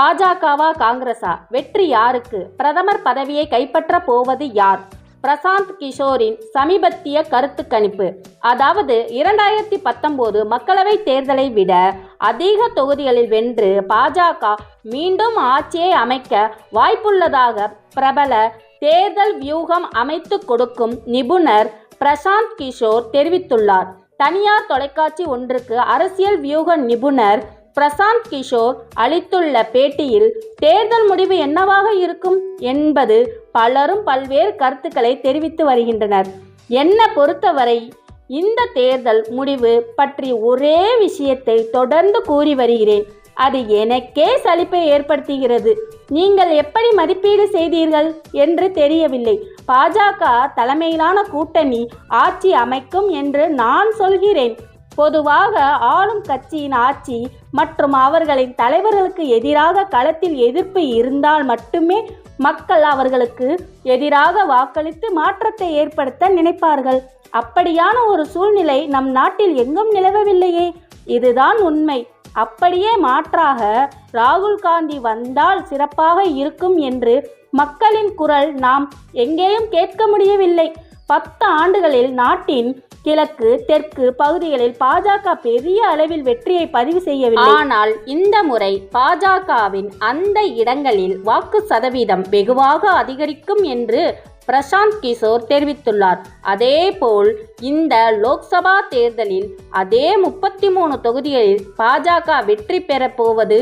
பாஜகவா காங்கிரஸா? வெற்றி யாருக்கு? பிரதமர் பதவியை கைப்பற்ற போவது யார்? பிரசாந்த் கிஷோரின் சமீபத்திய கருத்து கணிப்பு. அதாவது இரண்டாயிரத்தி பத்தொன்பது மக்களவைத் தேர்தலை விட அதிக தொகுதிகளில் வென்று பாஜக மீண்டும் ஆட்சியை அமைக்க வாய்ப்புள்ளதாக பிரபல தேர்தல் வியூகம் அமைத்து கொடுக்கும் நிபுணர் பிரசாந்த் கிஷோர் தெரிவித்துள்ளார். தனியார் தொலைக்காட்சி ஒன்றுக்கு அரசியல் வியூக நிபுணர் பிரசாந்த் கிஷோர் அளித்துள்ள பேட்டியில் தேர்தல் முடிவு என்னவாக இருக்கும்? என்பது பலரும் பல்வேறு கருத்துக்களை தெரிவித்து வருகின்றனர். என்ன பொறுத்தவரை இந்த தேர்தல் முடிவு பற்றி ஒரே விஷயத்தை தொடர்ந்து கூறி வருகிறேன். அது எனக்கே சலிப்பை ஏற்படுத்துகிறது. நீங்கள் எப்படி மதிப்பீடு செய்தீர்கள்? என்று தெரியவில்லை. பாஜக தலைமையிலான கூட்டணி ஆட்சி அமைக்கும் என்று நான் சொல்கிறேன். பொதுவாக ஆளும் கட்சியின் ஆட்சி மற்றும் அவர்களின் தலைவர்களுக்கு எதிராக களத்தில் எதிர்ப்பு இருந்தால் மட்டுமே மக்கள் அவர்களுக்கு எதிராக வாக்களித்து மாற்றத்தை ஏற்படுத்த நினைப்பார்கள். அப்படியான ஒரு சூழ்நிலை நம் நாட்டில் எங்கும் நிலவவில்லையே. இதுதான் உண்மை. அப்படியே மாற்றாக ராகுல் காந்தி வந்தால் சிறப்பாக இருக்கும் என்று மக்களின் குரல் நாம் எங்கேயும் கேட்க முடியவில்லை. பத்து ஆண்டுகளில் நாட்டின் கிழக்கு தெற்கு பகுதிகளில் பாஜக பெரிய அளவில் வெற்றியை பதிவு செய்யவில்லை. ஆனால் இந்த முறை பாஜகவின் அந்த இடங்களில் வாக்கு சதவீதம் வெகுவாக அதிகரிக்கும் என்று பிரசாந்த் கிஷோர் தெரிவித்துள்ளார். அதேபோல் இந்த லோக்சபா தேர்தலில் அதே முப்பத்தி மூணு தொகுதிகளில் பாஜக வெற்றி பெறப்போவது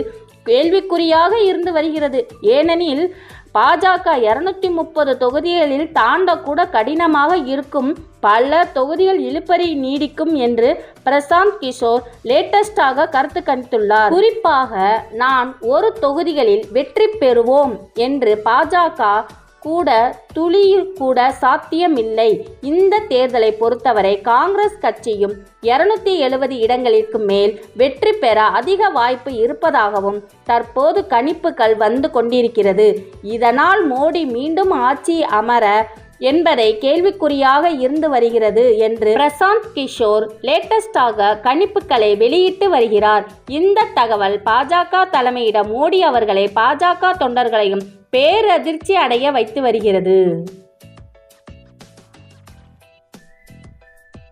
கேள்விக்குறியாக இருந்து வருகிறது. ஏனெனில் பாஜக இருநூத்தி முப்பது தொகுதிகளில் தாண்டக்கூட கடினமாக இருக்கும் பல தொகுதிகள் இழுப்பறி நீடிக்கும் என்று பிரசாந்த் கிஷோர் லேட்டஸ்டாக கருத்து கணித்துள்ளார். குறிப்பாக நான் ஒரு தொகுதிகளில் வெற்றி பெறுவோம் என்று பாஜக கூட துளியில் கூட சாத்தியமில்லை. இந்த தேர்தலை பொறுத்தவரை காங்கிரஸ் கட்சியும் இருநூத்தி எழுபது இடங்களிற்கு மேல் வெற்றி பெற அதிக வாய்ப்பு இருப்பதாகவும் தற்போது கணிப்புகள் வந்து கொண்டிருக்கிறது. இதனால் மோடி மீண்டும் ஆட்சி அமர என்பதை கேள்விக்குறியாக இருந்து வருகிறது என்று பிரசாந்த் கிஷோர் லேட்டஸ்டாக கணிப்புகளை வெளியிட்டு வருகிறார். இந்த தகவல் பாஜக தலைமையிடம் மோடி அவர்களை பாஜக தொண்டர்களையும் பேரதிர்ச்சி அடைய வைத்து வருகிறது.